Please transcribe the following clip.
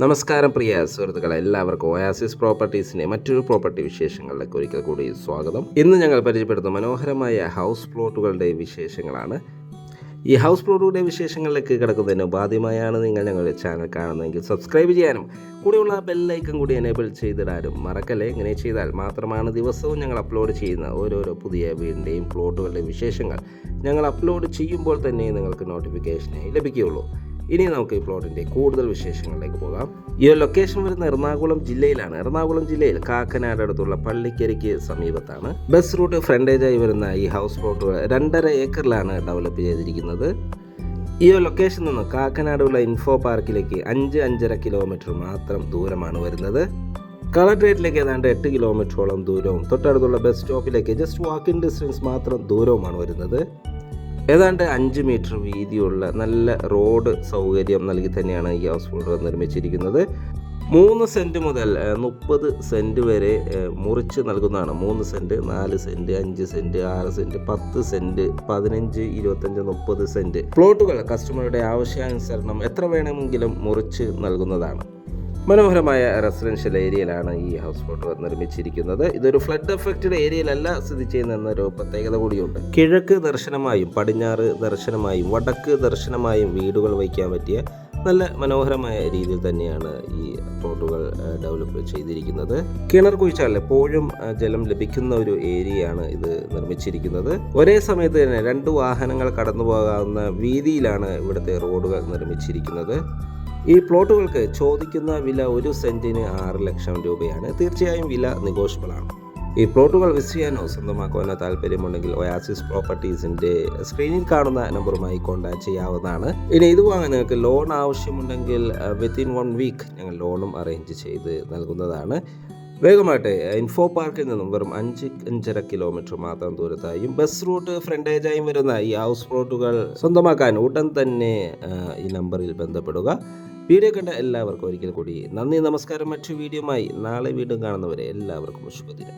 നമസ്കാരം പ്രിയ സുഹൃത്തുക്കളെ എല്ലാവർക്കും ഒയാസിസ് പ്രോപ്പർട്ടീസിന്റെ മറ്റൊരു പ്രോപ്പർട്ടി വിശേഷങ്ങളിലേക്ക് ഒരിക്കൽ കൂടി സ്വാഗതം. ഇന്ന് ഞങ്ങൾ പരിചയപ്പെടുത്തുന്ന മനോഹരമായ ഹൗസ് പ്ലോട്ടുകളുടെ വിശേഷങ്ങളാണ്. ഈ ഹൗസ് പ്ലോട്ടുകളുടെ വിശേഷങ്ങളിലേക്ക് കിടക്കുന്നതിന് ഉപാധ്യമായാണ് നിങ്ങൾ ഞങ്ങളുടെ ചാനൽ കാണുന്നതെങ്കിൽ സബ്സ്ക്രൈബ് ചെയ്യാനും കൂടെയുള്ള ബെല്ലൈക്കൺ കൂടി എനേബിൾ ചെയ്തിടാനും മറക്കല്ലേ? ഇങ്ങനെ ചെയ്താൽ മാത്രമാണ് ദിവസവും ഞങ്ങൾ അപ്ലോഡ് ചെയ്യുന്ന ഓരോരോ പുതിയ വീടിന്റെയും പ്ലോട്ടുകളുടെയും വിശേഷങ്ങൾ ഞങ്ങൾ അപ്ലോഡ് ചെയ്യുമ്പോൾ തന്നെ നിങ്ങൾക്ക് നോട്ടിഫിക്കേഷനായി ലഭിക്കുകയുള്ളൂ. ഇനി നമുക്ക് ഈ പ്ലോട്ടിന്റെ കൂടുതൽ വിശേഷങ്ങളിലേക്ക് പോകാം. ഈ ഒരു ലൊക്കേഷൻ വരുന്ന എറണാകുളം ജില്ലയിലാണ്. എറണാകുളം ജില്ലയിൽ കാക്കനാട് അടുത്തുള്ള പള്ളിക്കരിക്ക് സമീപത്താണ്. ബസ് റൂട്ട് ഫ്രണ്ടേജായി വരുന്ന ഈ ഹൗസ് പ്ലോട്ടുകൾ രണ്ടര ഏക്കറിലാണ് ഡെവലപ്പ് ചെയ്തിരിക്കുന്നത്. ഈ ഒരു ലൊക്കേഷനിൽ നിന്ന് കാക്കനാടുള്ള ഇൻഫോ പാർക്കിലേക്ക് അഞ്ച് അഞ്ചര കിലോമീറ്റർ മാത്രം ദൂരമാണ് വരുന്നത്. കളക്ട്രേറ്റിലേക്ക് ഏതാണ്ട് എട്ട് കിലോമീറ്ററോളം ദൂരവും തൊട്ടടുത്തുള്ള ബസ് സ്റ്റോപ്പിലേക്ക് ജസ്റ്റ് വാക്കിംഗ് ഡിസ്റ്റൻസ് മാത്രം ദൂരവുമാണ് വരുന്നത്. ഏതാണ്ട് അഞ്ച് മീറ്റർ വീതിയുള്ള നല്ല റോഡ് സൗകര്യം നൽകി തന്നെയാണ് ഈ ഹൗസ് ഫുൾ നിർമ്മിച്ചിരിക്കുന്നത്. മൂന്ന് സെന്റ് മുതൽ മുപ്പത് സെന്റ് വരെ മുറിച്ച് നൽകുന്നതാണ്. മൂന്ന് സെന്റ് നാല് സെന്റ് അഞ്ച് സെന്റ് ആറ് സെന്റ് പത്ത് സെന്റ് പതിനഞ്ച് ഇരുപത്തഞ്ച് മുപ്പത് സെന്റ് പ്ലോട്ടുകൾ കസ്റ്റമറുടെ ആവശ്യാനുസരണം എത്ര വേണമെങ്കിലും മുറിച്ച് നൽകുന്നതാണ്. മനോഹരമായ റെസിഡൻഷ്യൽ ഏരിയയിലാണ് ഈ ഹൗസ് ബോട്ട് നിർമ്മിച്ചിരിക്കുന്നത്. ഇതൊരു ഫ്ലഡ് എഫക്റ്റഡ് ഏരിയയിലല്ല സ്ഥിതി ചെയ്യുന്ന എന്നൊരു പ്രത്യേകത കൂടിയുണ്ട്. കിഴക്ക് ദർശനമായും പടിഞ്ഞാറ് ദർശനമായും വടക്ക് ദർശനമായും വീടുകൾ വയ്ക്കാൻ പറ്റിയ നല്ല മനോഹരമായ രീതിയിൽ തന്നെയാണ് ഈ പ്ലോട്ടുകൾ ഡെവലപ്പ് ചെയ്തിരിക്കുന്നത്. കിണർ കുഴിച്ചാൽ എപ്പോഴും ജലം ലഭിക്കുന്ന ഒരു ഏരിയയാണ് ഇത് നിർമ്മിച്ചിരിക്കുന്നത്. ഒരേ സമയത്ത് തന്നെ രണ്ട് വാഹനങ്ങൾ കടന്നു പോകാവുന്ന വീതിയിലാണ് ഇവിടുത്തെ റോഡുകൾ നിർമ്മിച്ചിരിക്കുന്നത്. ഈ പ്ലോട്ടുകൾക്ക് ചോദിക്കുന്ന വില ഒരു സെന്റിന് ആറ് ലക്ഷം രൂപയാണ്. തീർച്ചയായും വില നിഗോഷ്യബിളാണ്. ഈ പ്ലോട്ടുകൾ വിസ് ചെയ്യാനോ സ്വന്തമാക്കുവാനോ താല്പര്യമുണ്ടെങ്കിൽ ഒയാസിസ് പ്രോപ്പർട്ടീസിന്റെ സ്ക്രീനിൽ കാണുന്ന നമ്പറുമായി കോൺടാക്ട് ചെയ്യാവുന്നതാണ്. ഇനി ഇത് വാങ്ങാൻ നിങ്ങൾക്ക് ലോൺ ആവശ്യമുണ്ടെങ്കിൽ വിത്തിൻ വൺ വീക്ക് ഞങ്ങൾ ലോണും അറേഞ്ച് ചെയ്ത് നൽകുന്നതാണ്. വേഗമായിട്ട് ഇൻഫോ പാർക്കിൽ നിന്നും വെറും അഞ്ച് അഞ്ചര കിലോമീറ്റർ മാത്രം ദൂരത്തായും ബസ് റൂട്ട് ഫ്രണ്ടേജായും വരുന്ന ഈ ഹൗസ് പ്ലോട്ടുകൾ സ്വന്തമാക്കാൻ ഉടൻ തന്നെ ഈ നമ്പറിൽ ബന്ധപ്പെടുക. വീഡിയോ കണ്ട എല്ലാവർക്കും ഒരിക്കൽ കൂടി നന്ദി നമസ്കാരം. മറ്റു വീഡിയോയുമായി നാളെ വീണ്ടും കാണുന്നവരെ എല്ലാവർക്കും ശുഭദിനം.